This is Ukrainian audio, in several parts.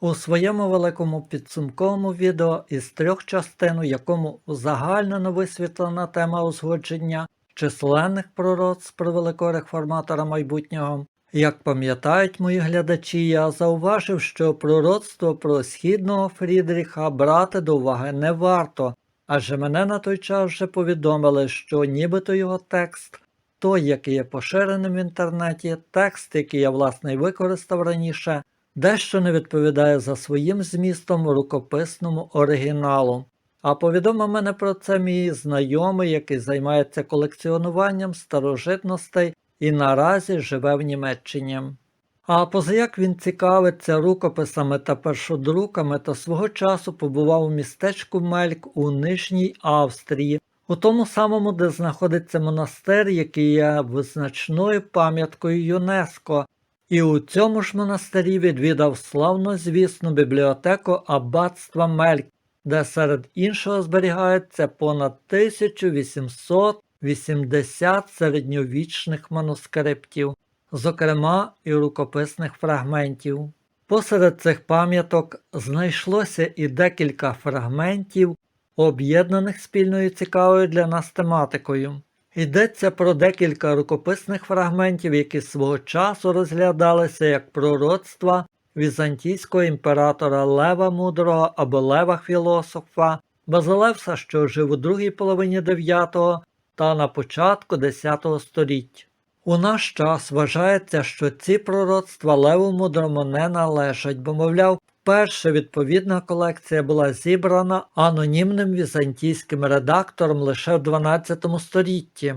У своєму великому підсумковому відео із трьох частин, у якому узагальнено висвітлена тема узгодження численних пророцтв про великого реформатора майбутнього. Як пам'ятають мої глядачі, я зауважив, що пророцтво про східного Фрідріха брати до уваги не варто, адже мене на той час вже повідомили, що нібито його текст, той, який є поширеним в інтернеті, текст, який я власне використав раніше, дещо не відповідає за своїм змістом рукописному оригіналу. А повідомив мене про це мій знайомий, який займається колекціонуванням старожитностей і наразі живе в Німеччині. А позаяк він цікавиться рукописами та першодруками, то свого часу побував у містечку Мельк у Нижній Австрії, у тому самому, де знаходиться монастир, який є визначною пам'яткою ЮНЕСКО, і у цьому ж монастирі відвідав славнозвісну бібліотеку аббатства Мельк, де серед іншого зберігається понад 1880 середньовічних манускриптів, зокрема і рукописних фрагментів. Посеред цих пам'яток знайшлося і декілька фрагментів, об'єднаних спільною цікавою для нас тематикою. Йдеться про декілька рукописних фрагментів, які свого часу розглядалися як пророцтва візантійського імператора Лева Мудрого або Лева Філософа, Базилевса, що жив у другій половині 9 та на початку 10 століття. У наш час вважається, що ці пророцтва Леву Мудрому не належать, бо, мовляв, вперше відповідна колекція була зібрана анонімним візантійським редактором лише в 12 столітті.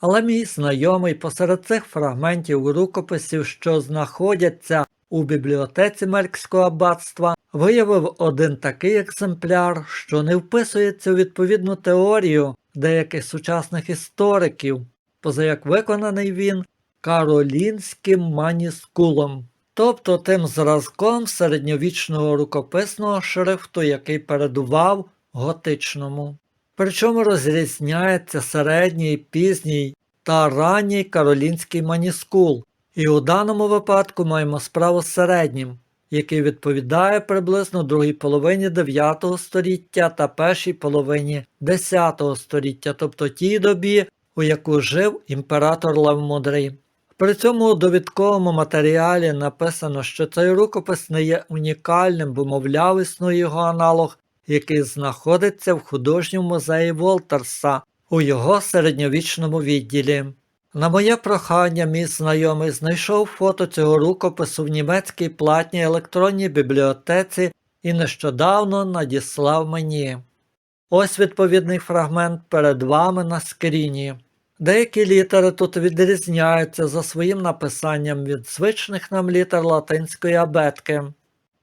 Але мій знайомий посеред цих фрагментів рукописів, що знаходяться у бібліотеці Меркського аббатства, виявив один такий екземпляр, що не вписується у відповідну теорію деяких сучасних істориків, позаяк виконаний він каролінським маніскулом, тобто тим зразком середньовічного рукописного шрифту, який передував готичному. Причому розрізняється середній, пізній та ранній каролінський маніскул, і у даному випадку маємо справу з середнім, який відповідає приблизно другій половині 9 століття та першій половині 10 століття, тобто тій добі, у яку жив імператор Лев Мудрий. При цьому у довідковому матеріалі написано, що цей рукопис не є унікальним, бо, мовляв, існує його аналог, який знаходиться в художньому музеї Волтерса у його середньовічному відділі. На моє прохання, мій знайомий знайшов фото цього рукопису в німецькій платній електронній бібліотеці і нещодавно надіслав мені. Ось відповідний фрагмент перед вами на скріні. Деякі літери тут відрізняються за своїм написанням від звичних нам літер латинської абетки.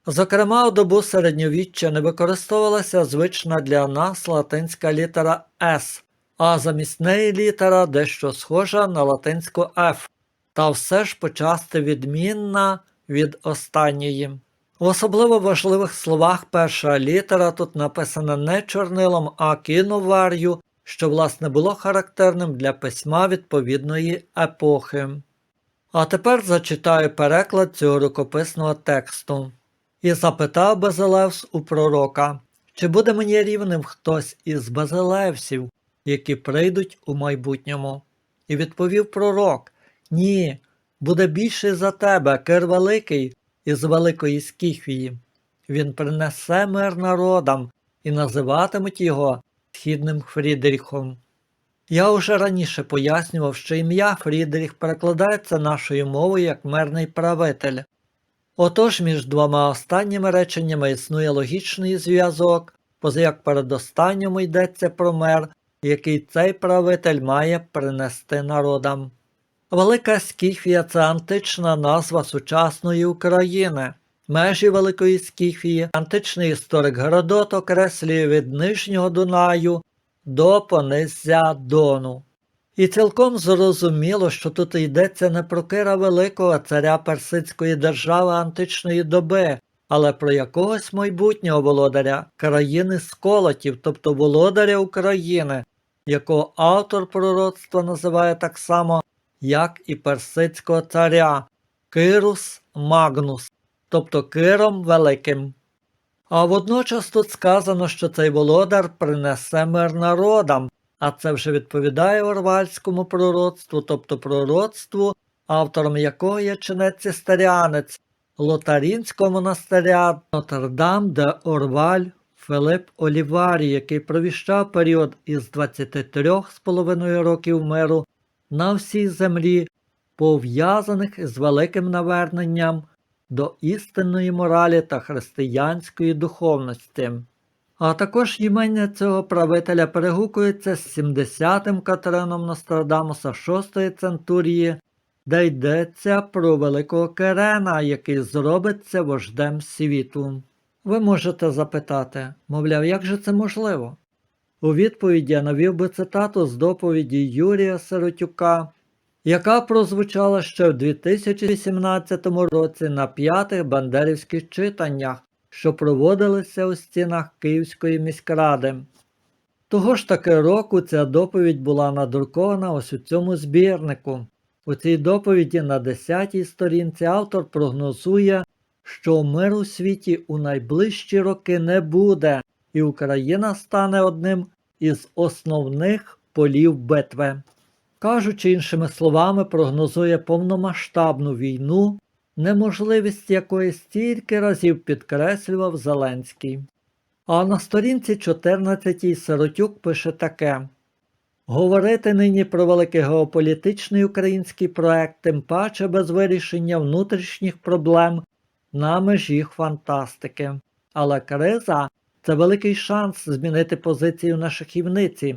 Зокрема, у добу середньовіччя не використовувалася звична для нас латинська літера С, а замість неї літера дещо схожа на латинську F, та все ж почасти відмінна від останньої. В особливо важливих словах перша літера тут написана не чорнилом, а кіновар'ю, що власне було характерним для письма відповідної епохи. А тепер зачитаю переклад цього рукописного тексту. І запитав Базилевс у пророка, чи буде мені рівним хтось із Базилевсів, які прийдуть у майбутньому. І відповів пророк: Ні, буде більший за тебе, кир великий із великої Скіфії. Він принесе мир народам і називатимуть його Східним Фрідріхом. Я уже раніше пояснював, що ім'я Фрідріх перекладається нашою мовою як мирний правитель. Отож між двома останніми реченнями існує логічний зв'язок, позаяк передостанньому йдеться про мир, який цей правитель має принести народам. Велика Скіфія це антична назва сучасної України. Межі Великої Скіфії античний історик Геродот окреслює від Нижнього Дунаю до понизя Дону. І цілком зрозуміло, що тут йдеться не про Кира Великого царя персидської держави античної доби, але про якогось майбутнього володаря країни Сколотів, тобто володаря України, якого автор пророцтва називає так само, як і персидського царя Кирус Магнус. Тобто Киром Великим. А водночас тут сказано, що цей володар принесе мир народам, а це вже відповідає Орвальському пророцтву, тобто пророцтву, автором якого є чинець цистеріанець Лотарінського монастиря Нотр-Дам де Орваль Филип Оліварій, який провіщав період із 23,5 років миру на всій землі, пов'язаних із великим наверненням до істинної моралі та християнської духовності. А також імення цього правителя перегукується з 70-м Катерином Нострадамуса 6-ї центурії, де йдеться про великого Керена, який зробиться вождем світу. Ви можете запитати, мовляв, як же це можливо? У відповіді я навів би цитату з доповіді Юрія Сиротюка, яка прозвучала ще в 2018 році на п'ятих бандерівських читаннях, що проводилися у стінах Київської міськради. Того ж таки року ця доповідь була надрукована ось у цьому збірнику. У цій доповіді на 10-й сторінці автор прогнозує, що мир у світі у найближчі роки не буде, і Україна стане одним із основних полів битви. Кажучи іншими словами, прогнозує повномасштабну війну, неможливість якої стільки разів підкреслював Зеленський. А на сторінці 14 Сиротюк пише таке. Говорити нині про великий геополітичний український проект, тим паче без вирішення внутрішніх проблем на межі фантастики. Але криза це великий шанс змінити позицію на шахівниці.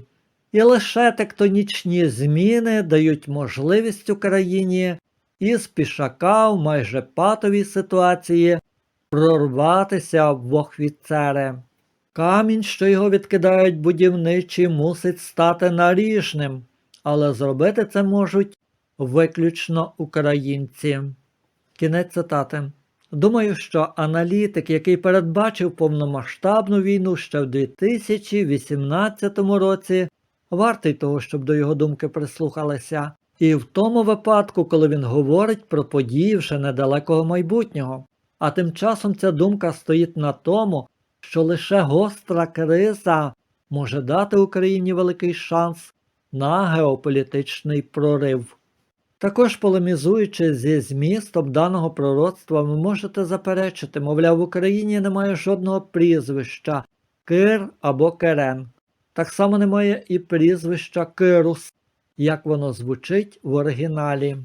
І лише тектонічні зміни дають можливість Україні із пішака в майже патовій ситуації прорватися в офіцери. Камінь, що його відкидають будівничі, мусить стати наріжним, але зробити це можуть виключно українці. Кінець цитати. Думаю, що аналітик, який передбачив повномасштабну війну ще в 2018 році, вартий того, щоб до його думки прислухалися, і в тому випадку, коли він говорить про події вже недалекого майбутнього. А тим часом ця думка стоїть на тому, що лише гостра криза може дати Україні великий шанс на геополітичний прорив. Також полемізуючи зі змістом даного пророцтва, ви можете заперечити, мовляв, в Україні немає жодного прізвища Кир або Керен. Так само немає і прізвища Кирус, як воно звучить в оригіналі.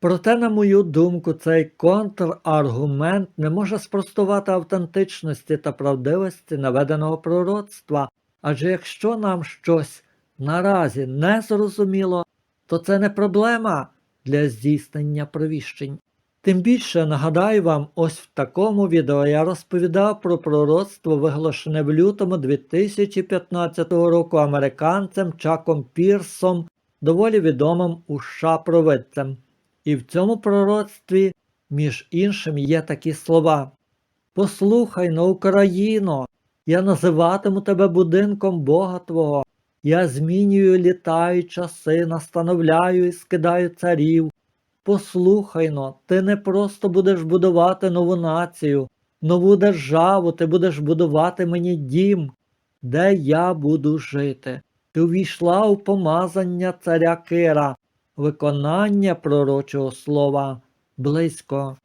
Проте, на мою думку, цей контраргумент не може спростувати автентичності та правдивості наведеного пророцтва, адже якщо нам щось наразі не зрозуміло, то це не проблема для здійснення провіщень. Тим більше нагадаю вам, ось в такому відео я розповідав про пророцтво, виголошене в лютому 2015 року американцем Чаком Пірсом, доволі відомим у США провидцем. І в цьому пророцтві, між іншим, є такі слова. Послухай на Україно, я називатиму тебе будинком Бога Твого, я змінюю літа часи, настановляю і скидаю царів. Послухай но, ти не просто будеш будувати нову націю, нову державу, ти будеш будувати мені дім, де я буду жити. Ти увійшла у помазання царя Кира, виконання пророчого слова близько.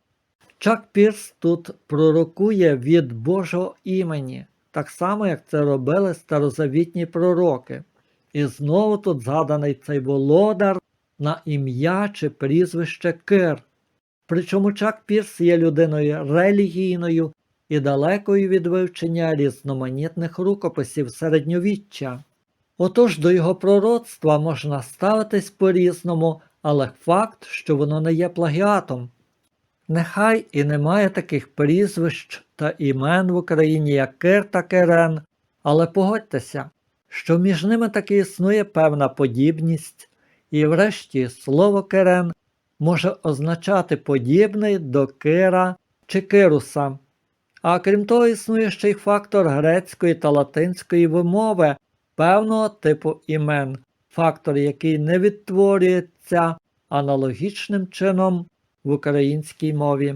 Чак Пірс тут пророкує від Божого імені, так само, як це робили старозавітні пророки. І знову тут згаданий цей володар на ім'я чи прізвище Кир. Причому Чак Пірс є людиною релігійною і далекою від вивчення різноманітних рукописів середньовіччя. Отож до його пророцтва можна ставитись по-різному, але факт, що воно не є плагіатом. Нехай і немає таких прізвищ та імен в Україні, як Кир та Керен, але погодьтеся, що між ними таки існує певна подібність, і врешті слово Керен може означати подібний до Кира чи Кируса. А крім того, існує ще й фактор грецької та латинської вимови певного типу імен, фактор, який не відтворюється аналогічним чином в українській мові.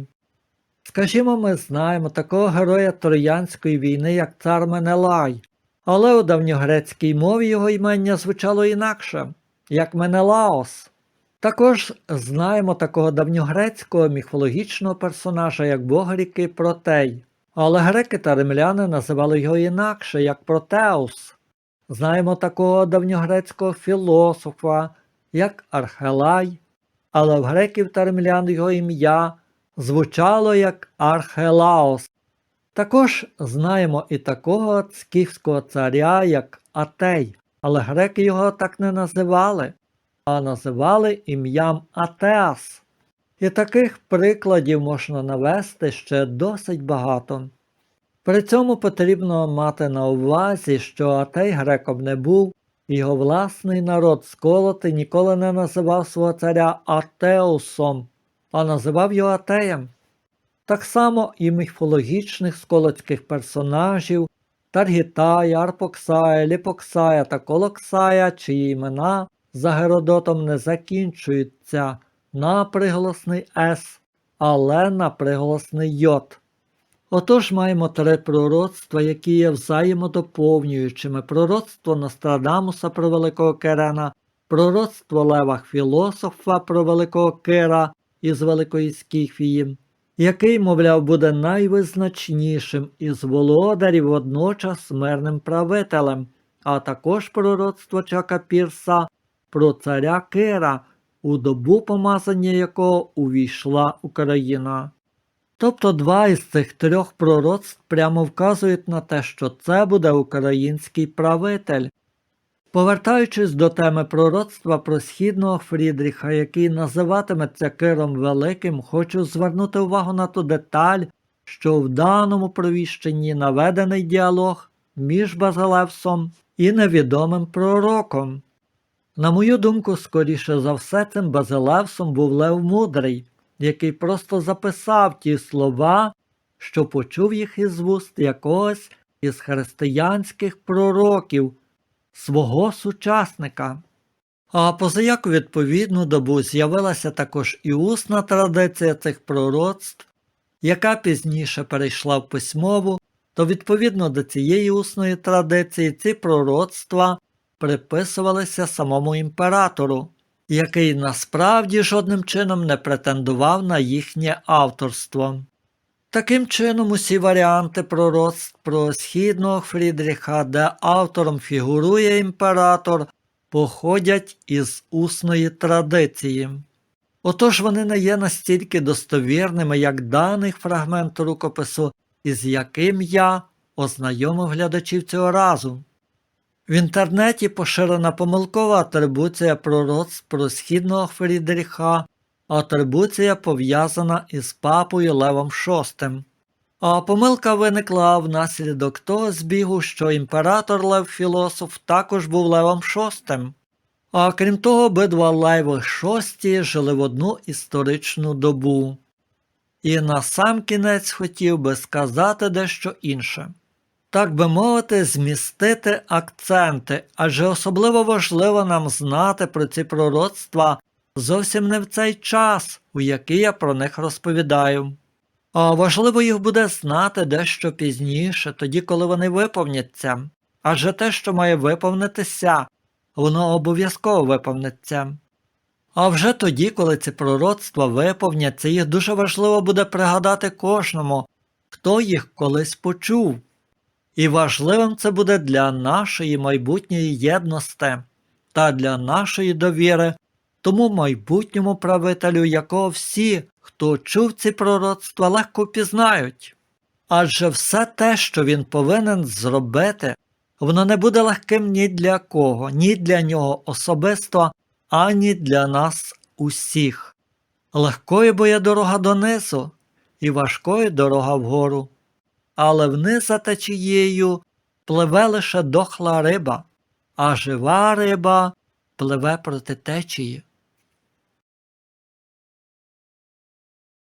Скажімо, ми знаємо такого героя Троянської війни, як цар Менелай, але у давньогрецькій мові його імення звучало інакше, як Менелаос. Також знаємо такого давньогрецького міфологічного персонажа, як бог ріки Протей, але греки та римляни називали його інакше, як Протеус. Знаємо такого давньогрецького філософа, як Архелай, але в греків та римлян його ім'я звучало як Архелаос. Також знаємо і такого скіфського царя, як Атей, але греки його так не називали, а називали ім'ям Атеас. І таких прикладів можна навести ще досить багато. При цьому потрібно мати на увазі, що Атей греком не був, його власний народ сколоти ніколи не називав свого царя Атеусом, а називав його Атеєм. Так само і міфологічних сколотських персонажів Таргітая, Арпоксая, Ліпоксая та Колоксая, чиї імена за Геродотом не закінчуються на приголосний С, але на приголосний Йод. Отож маємо три пророцтва, які є взаємодоповнюючими: пророцтво Нострадамуса про Великого Керена, пророцтво Лева Філософа про Великого Кира із Великої Скіфії, який, мовляв, буде найвизначнішим із володарів водночас мирним правителем, а також пророцтво Чака Пірса про царя Кира, у добу помазання якого увійшла Україна. Тобто два із цих трьох пророцтв прямо вказують на те, що це буде український правитель. Повертаючись до теми пророцтва про східного Фрідріха, який називатиметься Киром Великим, хочу звернути увагу на ту деталь, що в даному провіщенні наведений діалог між Базилевсом і невідомим пророком. На мою думку, скоріше за все, цим Базилевсом був Лев Мудрий, який просто записав ті слова, що почув їх із вуст якогось із християнських пророків, свого сучасника. А позаяку відповідну добу з'явилася також і усна традиція цих пророцтв, яка пізніше перейшла в письмову, то відповідно до цієї усної традиції ці пророцтва приписувалися самому імператору, який насправді жодним чином не претендував на їхнє авторство. Таким чином, усі варіанти пророцтв про східного Фрідріха, де автором фігурує імператор, походять із усної традиції. Отож вони не є настільки достовірними, як даний фрагмент рукопису, із яким я ознайомив глядачів цього разу. В інтернеті поширена помилкова атрибуція пророцтв про східного Фрідріха, атрибуція пов'язана із папою Левом VI. А помилка виникла внаслідок того збігу, що імператор Лев Філософ також був Левом VI. А крім того, обидва Леви VI жили в одну історичну добу. І на сам кінець хотів би сказати дещо інше. Так би мовити, змістити акценти, адже особливо важливо нам знати про ці пророцтва зовсім не в цей час, у який я про них розповідаю. А важливо їх буде знати дещо пізніше, тоді, коли вони виповняться, адже те, що має виповнитися, воно обов'язково виповниться. А вже тоді, коли ці пророцтва виповняться, їх дуже важливо буде пригадати кожному, хто їх колись почув. І важливим це буде для нашої майбутньої єдності та для нашої довіри, тому майбутньому правителю, якого всі, хто чув ці пророцтва, легко пізнають. Адже все те, що він повинен зробити, воно не буде легким ні для кого, ні для нього особисто, ані для нас усіх. Легкою бо є дорога донизу, і важкою дорога вгору але вниз за течією пливе лише дохла риба, а жива риба пливе проти течії.